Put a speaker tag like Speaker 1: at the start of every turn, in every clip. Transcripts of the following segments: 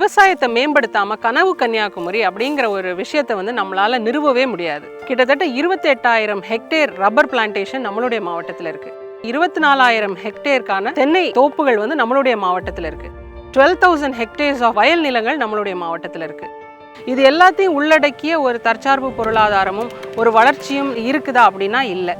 Speaker 1: விவசாயத்தை மேம்படுத்தாமல் கனவு கன்னியாகுமரி அப்படிங்கிற ஒரு விஷயத்தை வந்து நம்மளால் நிறுவவே முடியாது. கிட்டத்தட்ட இருபத்தெட்டாயிரம் ஹெக்டேர் ரப்பர் பிளான்டேஷன் நம்மளுடைய மாவட்டத்தில் இருக்குது இருபத்தி நாலாயிரம் ஹெக்டேருக்கான தென்னை தோப்புகள் வந்து நம்மளுடைய மாவட்டத்தில் இருக்குது டுவெல் தௌசண்ட் ஹெக்டேர்ஸ் ஆஃப் வயல் நிலங்கள் நம்மளுடைய மாவட்டத்தில் இருக்குது இது எல்லாத்தையும் உள்ளடக்கிய ஒரு தற்சார்பு பொருளாதாரமும் ஒரு வளர்ச்சியும் இருக்குதா அப்படின்னா இல்லை.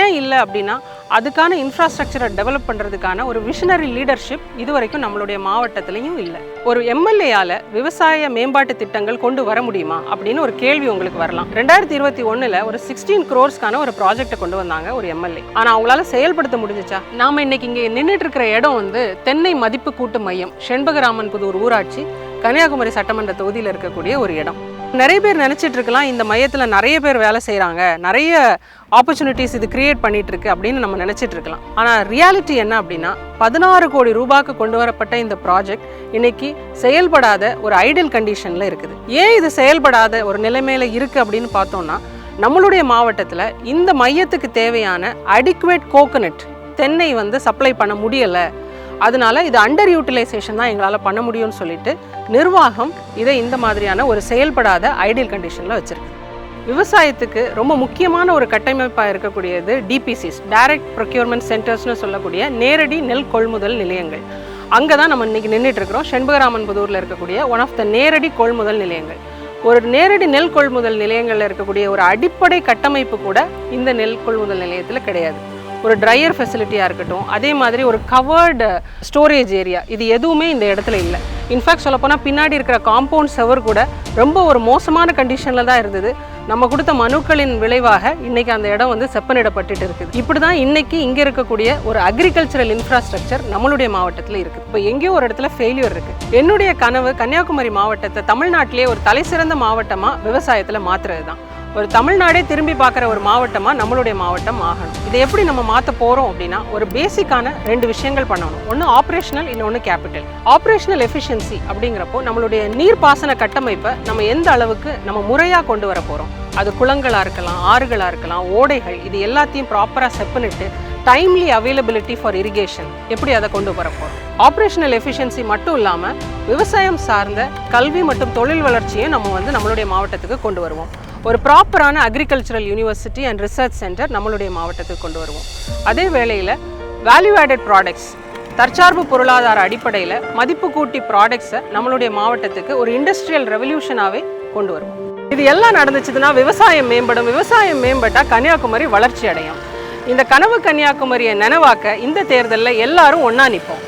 Speaker 1: ஏன் இல்லை அப்படின்னா அதுக்கான இன்ஃப்ராஸ்ட்ரக்சரை டெவலப் பண்ணுறதுக்கான ஒரு விஷனரி லீடர்ஷிப் இது வரைக்கும் நம்மளுடைய மாவட்டத்திலையும் இல்லை. ஒரு எம்எல்ஏயால் விவசாய மேம்பாட்டு திட்டங்கள் கொண்டு வர முடியுமா? அப்படின்னு ஒரு கேள்வி உங்களுக்கு வரலாம். ரெண்டாயிரத்தி இருபத்தி ஒன்றில் ஒரு சிக்ஸ்டீன் க்ரோர்ஸ்க்கான ஒரு ப்ராஜெக்ட்டை கொண்டு வந்தாங்க ஒரு எம்எல்ஏ ஆனால் அவங்களால செயல்படுத்த முடிஞ்சிச்சா? நாம இன்னைக்கு இங்கே நின்றுட்டு இருக்கிற இடம் வந்து தென்னை மதிப்பு கூட்டு மையம் செண்பகராமன் புதூர் ஊராட்சி கன்னியாகுமரி சட்டமன்ற தொகுதியில் இருக்கக்கூடிய ஒரு இடம். நிறைய பேர் நினச்சிட்டு இருக்கலாம் இந்த மையத்தில் நிறைய பேர் வேலை செய்கிறாங்க நிறைய ஆப்பர்ச்சுனிட்டிஸ் இது கிரியேட் பண்ணிட்டு இருக்கு அப்படின்னு நம்ம நினச்சிட்டு இருக்கலாம். ஆனால் ரியாலிட்டி என்ன அப்படின்னா பதினாறு கோடி ரூபாய்க்கு கொண்டு வரப்பட்ட இந்த ப்ராஜெக்ட் இன்னைக்கு செயல்படாத ஒரு ஐடியல் கண்டிஷனில் இருக்குது. ஏன் இது செயல்படாத ஒரு நிலைமையில இருக்குது அப்படின்னு பார்த்தோம்னா நம்மளுடைய மாவட்டத்தில் இந்த மையத்துக்கு தேவையான அடிக்குவேட் கோகனட் தென்னை வந்து சப்ளை பண்ண முடியலை அதனால இது அண்டர் யூட்டிலைசேஷன் தான் எங்களால் பண்ண முடியும்னு சொல்லிட்டு நிர்வாகம் இதை இந்த மாதிரியான ஒரு செயல்படாத ஐடியல் கண்டிஷனில் வச்சுருக்கு. விவசாயத்துக்கு ரொம்ப முக்கியமான ஒரு கட்டமைப்பாக இருக்கக்கூடியது டிபிசிஸ் டைரக்ட் ப்ரொக்யூர்மெண்ட் சென்டர்ஸ்னு சொல்லக்கூடிய நேரடி நெல் கொள்முதல் நிலையங்கள். அங்கே தான் நம்ம இன்னைக்கு நின்றுட்டு இருக்கிறோம் செண்பகராமன் புதூரில் இருக்கக்கூடிய ஒன் ஆஃப் த நேரடி கொள்முதல் நிலையங்கள். ஒரு நேரடி நெல் கொள்முதல் நிலையங்களில் இருக்கக்கூடிய ஒரு அடிப்படை கட்டமைப்பு கூட இந்த நெல் கொள்முதல் நிலையத்தில் கிடையாது. ஒரு ட்ரையர் ஃபெசிலிட்டியாக இருக்கட்டும் அதே மாதிரி ஒரு கவர்டு ஸ்டோரேஜ் ஏரியா இது எதுவுமே இந்த இடத்துல இல்லை. இன்ஃபேக்ட் சொல்லப்போனால் பின்னாடி இருக்கிற காம்பவுண்ட் செவர் கூட ரொம்ப ஒரு மோசமான கண்டிஷனில் தான் இருந்தது. நம்ம கொடுத்த மனுக்களின் விளைவாக இன்னைக்கு அந்த இடம் வந்து செப்பனிடப்பட்டுட்டு இருக்குது. இப்படி தான் இன்னைக்கு இங்கே இருக்கக்கூடிய ஒரு அக்ரிகல்ச்சரல் இன்ஃப்ராஸ்ட்ரக்சர் நம்மளுடைய மாவட்டத்தில் இருக்குது இப்போ எங்கேயோ ஒரு இடத்துல ஃபெயிலியர் இருக்குது என்னுடைய கனவு கன்னியாகுமரி மாவட்டத்தை தமிழ்நாட்டிலே ஒரு தலைசிறந்த மாவட்டமாக விவசாயத்தில் மாற்றுறது தான் ஒரு தமிழ்நாடே திரும்பி பார்க்குற ஒரு மாவட்டமாக நம்மளுடைய மாவட்டம் ஆகணும். இதை எப்படி நம்ம மாற்ற போகிறோம் அப்படின்னா ஒரு பேசிக்கான ரெண்டு விஷயங்கள் பண்ணணும். ஒன்று ஆப்ரேஷனல் இன்னொன்று கேபிட்டல் ஆப்ரேஷனல் எஃபிஷியன்சி அப்படிங்கிறப்போ நம்மளுடைய நீர்ப்பாசன கட்டமைப்பை நம்ம எந்த அளவுக்கு நம்ம முறையாக கொண்டு வர போகிறோம் அது குளங்களாக இருக்கலாம் ஆறுகளாக இருக்கலாம் ஓடைகள் இது எல்லாத்தையும் ப்ராப்பராக செப்பனிட்டு டைம்லி அவைலபிலிட்டி ஃபார் இரிகேஷன் எப்படி அதை கொண்டு வர போகிறோம் ஆப்ரேஷனல் எஃபிஷியன்சி மட்டும் இல்லாமல் விவசாயம் சார்ந்த கல்வி மற்றும் தொழில் வளர்ச்சியை நம்ம வந்து நம்மளுடைய மாவட்டத்துக்கு கொண்டு வருவோம். ஒரு ப்ராப்பரான agricultural university and research centre நம்மளுடைய மாவட்டத்துக்கு கொண்டு வருவோம். அதே வேளையில் வேல்யூ ஆடட் ப்ராடக்ட்ஸ் தற்சார்பு பொருளாதார அடிப்படையில் மதிப்பு கூட்டி ப்ராடக்ட்ஸை நம்மளுடைய மாவட்டத்துக்கு ஒரு இண்டஸ்ட்ரியல் ரெவல்யூஷனாகவே கொண்டு வருவோம். இது எல்லாம் நடந்துச்சுன்னா விவசாயம் மேம்படும். விவசாயம் மேம்பட்டால் கன்னியாகுமரி வளர்ச்சி அடையும். இந்த கனவு கன்னியாகுமரியை நினைவாக்க இந்த தேர்தலில் எல்லாரும் ஒன்றா நிற்போம்